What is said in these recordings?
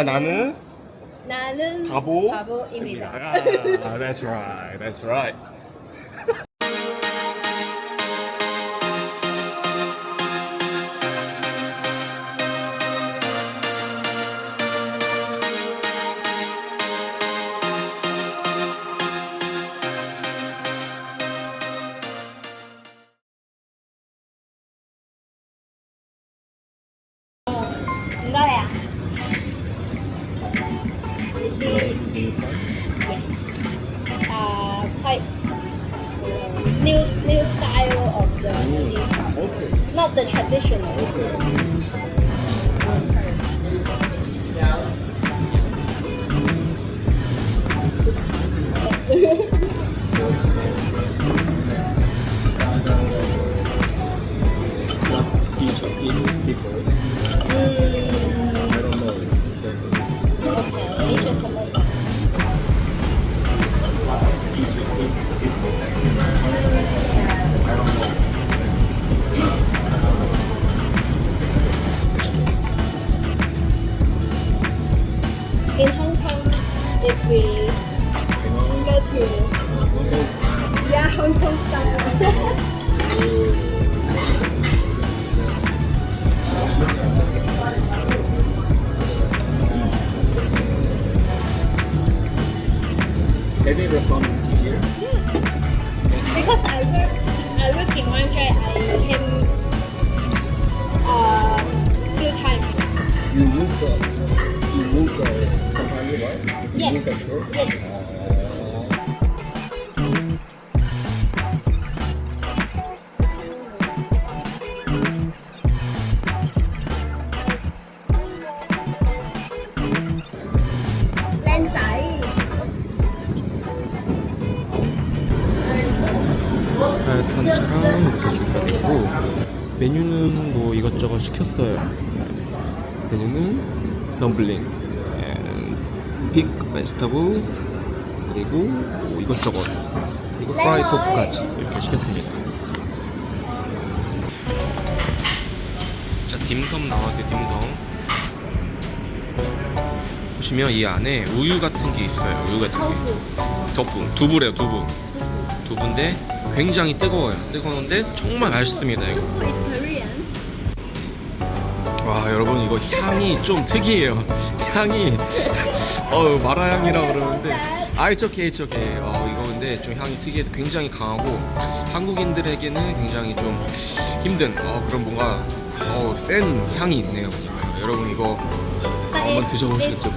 아 나는 나는 바보. 바보입니다. Ah, that's right. That's right. New new style of the dish. Okay. Not the traditional. Not Yes. 다이어트한처럼 이렇게 준비가 되고 메뉴는 뭐 이것저것 시켰어요 메뉴는 덤블링 픽 베스터블 그리고 뭐 이것저것. 그리고 프라이 토프까지 이렇게 시켰습니다. 자 딤섬 나왔어요 딤섬 보시면 이 안에 우유 같은 게 있어요 우유 같은 게. 두부 두부래요 두부. 두부인데 굉장히 뜨거워요. 뜨거운데 정말 맛있습니다 이거. 와 여러분 이거 향이 좀 특이해요. 향이 어 마라향이라 그러는데 아 it's okay it's okay. 어 이거 근데 좀 향이 특이해서 굉장히 강하고 한국인들에게는 굉장히 좀 힘든 어 그런 뭔가 어 센 향이 있네요. 보니까. 여러분 이거 but 한번 드셔보시겠죠?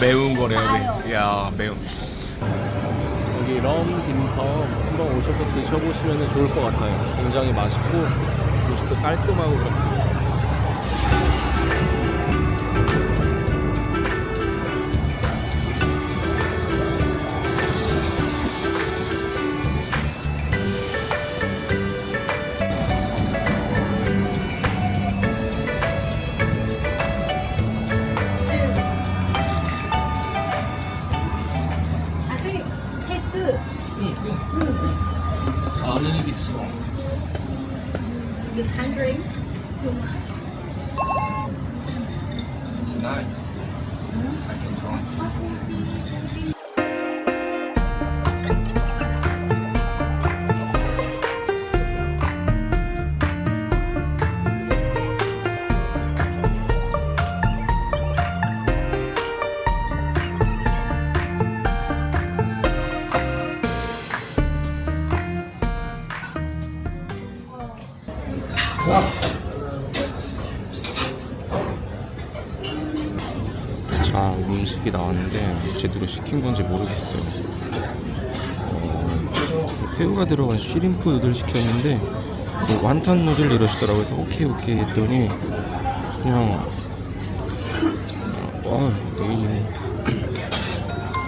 매운 거래요. 네. 야 매운. 여기 럼 딤섬 한번 오셔서 드셔보시면 좋을 것 같아요. 굉장히 맛있고 음식도 깔끔하고 그렇습니다. 들어간 쉬림프 누들 시켰는데 뭐 완탄 누들 이러시더라고요. 그래서 오케이 오케이 했더니 그냥 와 여기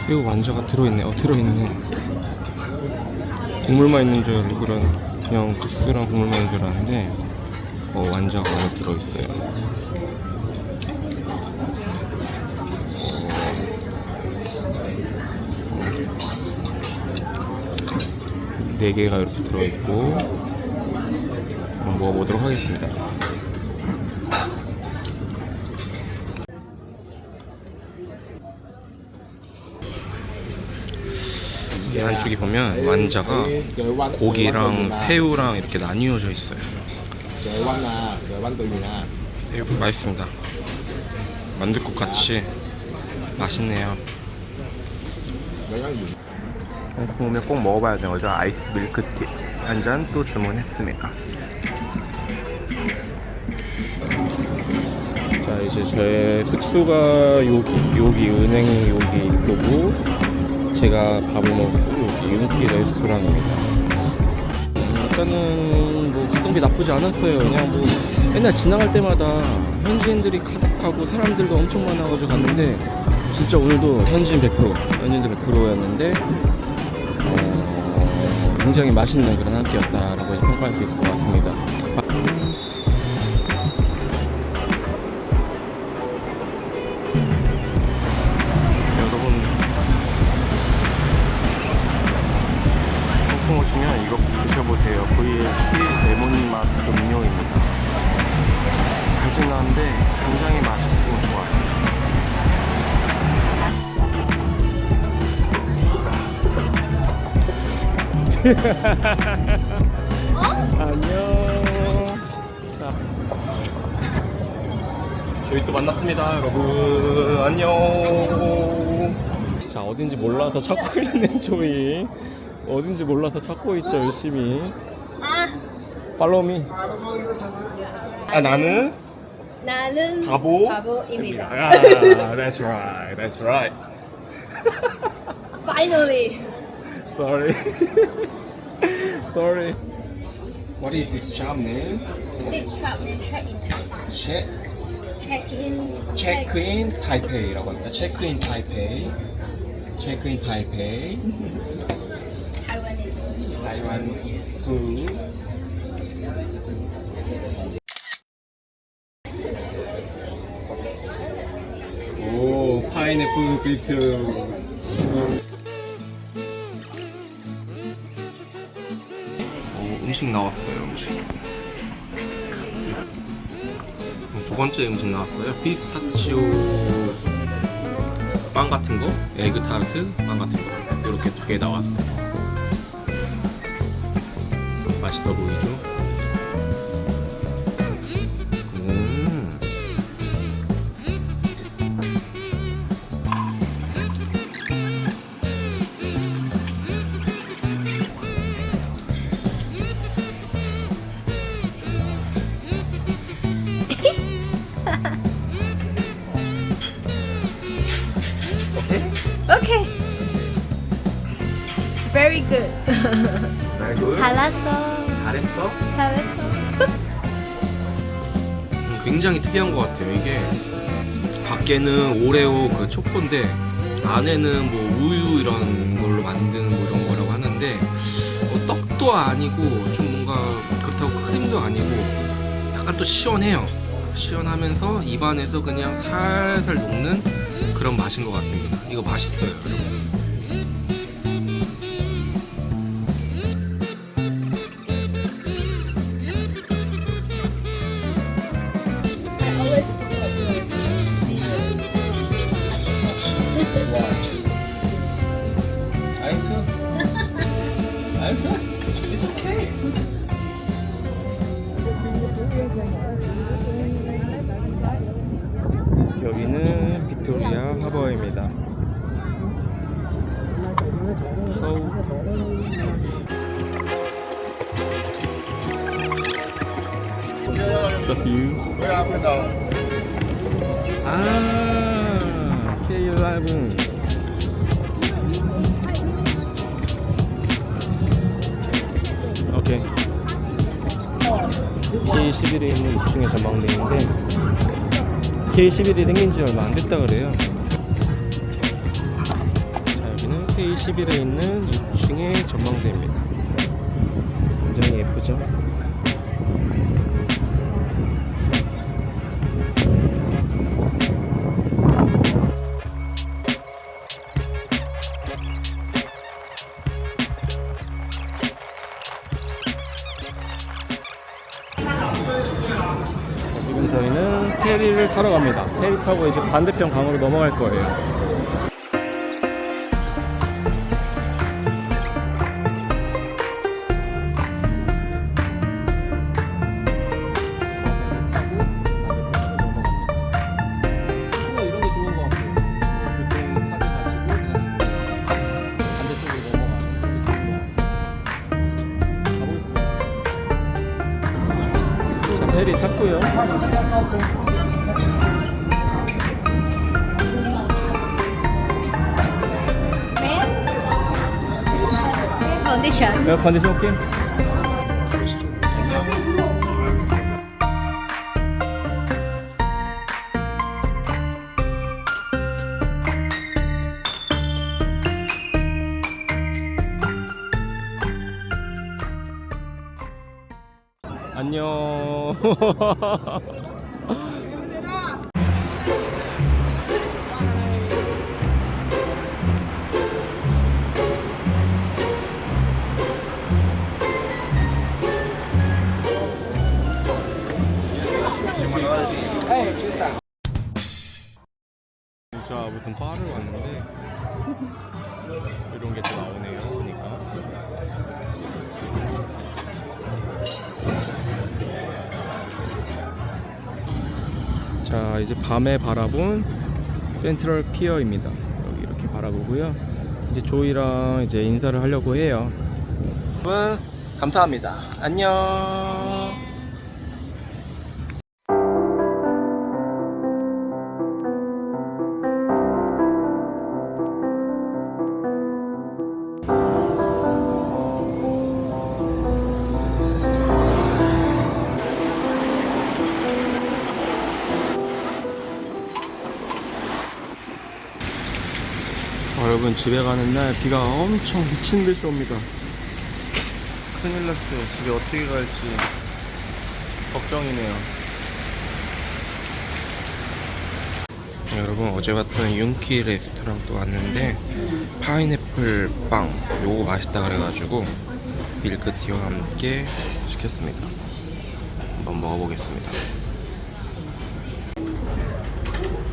새우 완자가 들어있네. 어 들어있네. 국물만 있는 줄 알고 그런 그냥 국수랑 국물만 있는 줄 알았는데 어, 완자가 들어있어요 4개가 이렇게 들어있고 한번 먹어보도록 하겠습니다. 야, 이쪽에 보면 완자가 고기랑 새우랑 이렇게 나뉘어져 있어요. 네, 맛있습니다. 만들 것 같이 맛있네요. 한국 오면 꼭 먹어봐야 되는 거죠. 아이스 밀크티 한 잔 또 주문했습니다. 자 이제 제 숙소가 여기 여기 은행 여기 있고 제가 밥을 수 여기 윤키 레스토랑입니다. 일단은 뭐 가성비 나쁘지 않았어요. 그냥 뭐 맨날 지나갈 때마다 현지인들이 가득하고 사람들도 엄청 많아가지고 갔는데 진짜 오늘도 현지인 100% 현지인들 100%였는데 어, 굉장히 맛있는 그런 한 끼였다라고 평가할 수 있을 것 같습니다. 안녕. 자, 저희 또 만났습니다, 여러분. 안녕. 자, 어딘지 몰라서 찾고 있는 조이. 어딘지 몰라서 찾고 있죠, 열심히. 아, 팔로미. 아, 나는 나는 바보. 바보입니다. 아, that's right, that's right. Finally. Sorry. Sorry. What is this shop name? This trap name check in. Check Check in. check in Taipei라고 합니다. Check in Taipei. Check in Taipei. Taiwanese. Taiwan food. 오, 파인애플 비트. 음식 나왔어요, 음식. 두 번째 음식 나왔어요. 피스타치오 빵 같은 거, 에그 타르트 빵 같은 거. 이렇게 두 개 나왔어요. 맛있어 보이죠? Very good. Very good. 잘했어. 잘했어? 잘했어. 음, 굉장히 특이한 것 같아요. 이게 밖에는 오레오 그 초코인데 안에는 뭐 우유 이런 걸로 만든 뭐 이런 거라고 하는데 뭐 떡도 아니고 좀 뭔가 그렇다고 크림도 아니고 약간 또 시원해요. 시원하면서 입안에서 그냥 살살 녹는 그런 맛인 것 같습니다. 이거 맛있어요, 여러분. 여기는 빅토리아 하버입니다. 서울. Just you. 아, K11. 오케이. K11에 있는 6층의 전망대인데 K11이 생긴 지 얼마 안 됐다 그래요. 자, 여기는 K11에 있는 6층의 전망대입니다. 굉장히 예쁘죠? 타러 갑니다. 페리 타고 이제 반대편 강으로 넘어갈 거예요. 컨디션 오케이? 안녕. 진짜 무슨 바를 왔는데 이런 게 또 나오네요. 보니까. 자 이제 밤에 바라본 센트럴 피어입니다. 여기 이렇게 바라보고요. 이제 조이랑 이제 인사를 하려고 해요. 감사합니다. 안녕. 여러분 집에 가는 날 비가 엄청 미친 듯이 옵니다. 큰일 났어요. 집에 어떻게 갈지 걱정이네요. 네, 여러분 어제 왔던 윤키 레스토랑 또 왔는데 파인애플 빵 요거 맛있다 그래가지고 밀크티와 함께 시켰습니다. 한번 먹어보겠습니다.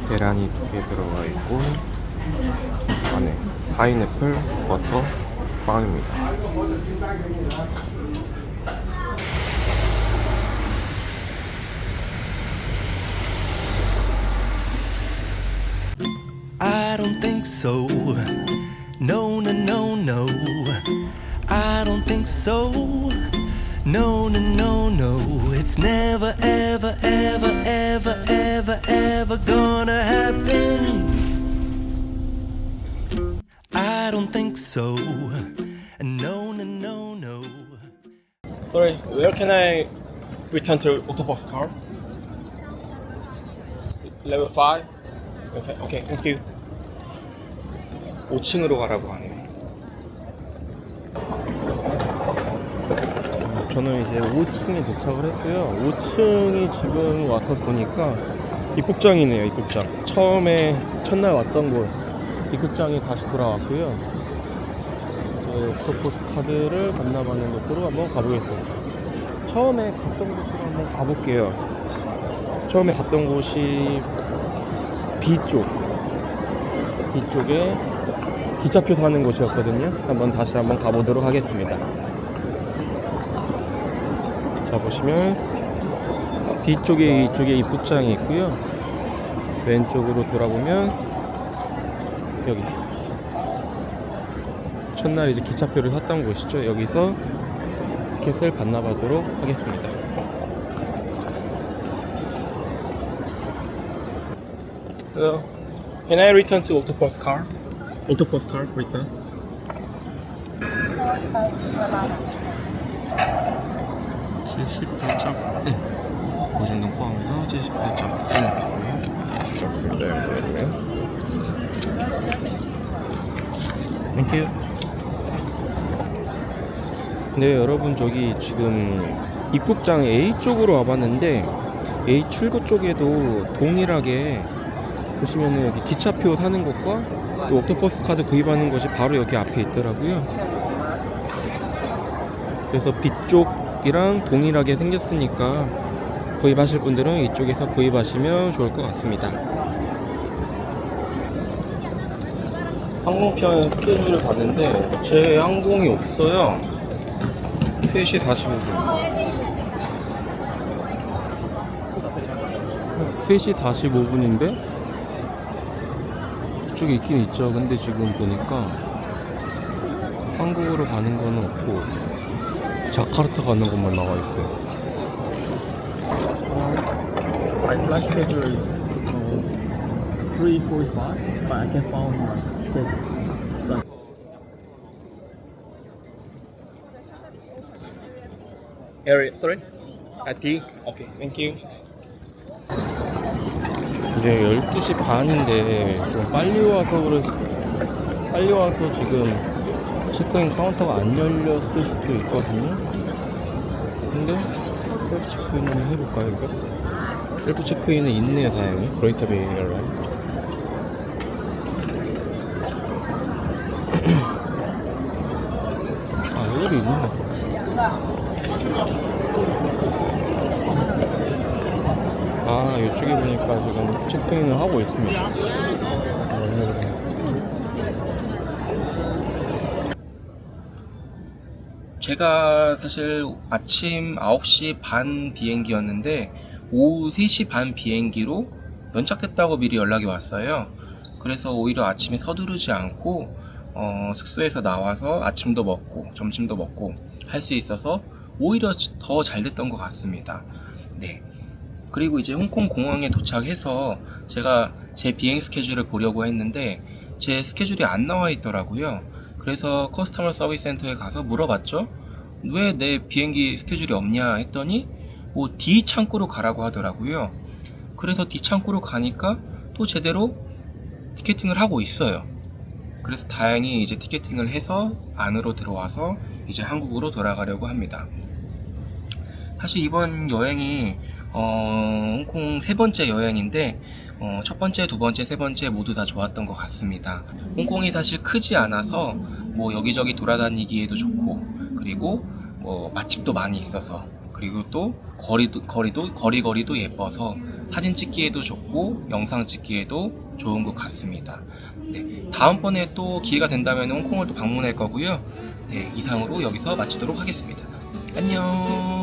계란이 두 개 들어가 있고 안에 파인애플 버터 빵입니다. I don't think so. No, no, no, no. I don't think so. No, no, no, no. It's never, ever, ever, ever, Sorry, where can I return to Octopus car? Level 5? Okay, okay, thank you. 5층으로 가라고 하네요. 저는 이제 5층에 도착을 했고요. 5층이 지금 와서 보니까 입국장이네요, 입국장. 처음에 첫날 왔던 곳 입국장이 다시 돌아왔고요. 이제 옥토퍼스 카드를 반납하는 곳으로 한번 가보겠습니다. 처음에 갔던 곳으로 한번 가볼게요. 처음에 갔던 곳이 B 쪽. B 쪽에 기차표 사는 곳이었거든요. 한번 다시 한번 가보도록 하겠습니다. 자 보시면 뒤쪽에 이쪽에 입국장이 있고요. 왼쪽으로 돌아보면 여기 첫날 이제 기차표를 샀던 곳이죠. 여기서 티켓을 반납하도록 하겠습니다. Hello. Can I return to Octopus car? Octopus car return. 응. 고정동 포함해서 78.1 좋습니다. 연구해주면 땡큐 네 여러분 저기 지금 입국장 A 쪽으로 와봤는데 A 출구 쪽에도 동일하게 보시면은 여기 기차표 사는 것과 또 옥토퍼스 카드 구입하는 것이 바로 여기 앞에 있더라고요. 그래서 B쪽이랑 동일하게 생겼으니까 구입하실 분들은 이쪽에서 구입하시면 좋을 것 같습니다. 항공편 스케줄을 봤는데 제 항공이 없어요 3시 45분. 3시 45분인데? 이쪽에 있긴 있죠. 근데 지금 보니까 한국으로 가는 거는 없고 자카르타 가는 것만 나와 있어요. My flight schedule is uh, 3.45, but I can find my schedule. Area, sorry? At D? Okay, thank you. 이제 12시 반인데 좀 빨리 와서 그래 빨리 와서 지금 체크인 카운터가 안 열렸을 수도 있거든요. 근데 셀프 체크인을 해볼까요, 이거? 셀프 체크인은 있네요, 다행히. 브레이터베이 에어라인. 아, 여기도 있구나. 아 이쪽에 보니까 지금 체크인을 하고 있습니다. 네. 제가 사실 아침 9시 반 비행기였는데 오후 3시 반 비행기로 연착됐다고 미리 연락이 왔어요. 그래서 오히려 아침에 서두르지 않고 어, 숙소에서 나와서 아침도 먹고 점심도 먹고 할 수 있어서 오히려 더 잘 됐던 것 같습니다. 네. 그리고 이제 홍콩 공항에 도착해서 제가 제 비행 스케줄을 보려고 했는데 제 스케줄이 안 나와 있더라고요. 그래서 커스터머 서비스 센터에 가서 물어봤죠. 왜 내 비행기 스케줄이 없냐 했더니 뭐 D 창구로 가라고 하더라고요. 그래서 D 창구로 가니까 또 제대로 티켓팅을 하고 있어요. 그래서 다행히 이제 티켓팅을 해서 안으로 들어와서 이제 한국으로 돌아가려고 합니다. 사실 이번 여행이 어, 홍콩 세 번째 여행인데 어, 첫 번째, 두 번째, 세 번째 모두 다 좋았던 것 같습니다. 홍콩이 사실 크지 않아서 뭐 여기저기 돌아다니기에도 좋고 그리고 뭐 맛집도 많이 있어서 그리고 또 거리도 거리도 거리 거리도 예뻐서 사진 찍기에도 좋고 영상 찍기에도 좋은 것 같습니다. 네, 다음번에 또 기회가 된다면 홍콩을 또 방문할 거고요. 네, 이상으로 여기서 마치도록 하겠습니다. 안녕.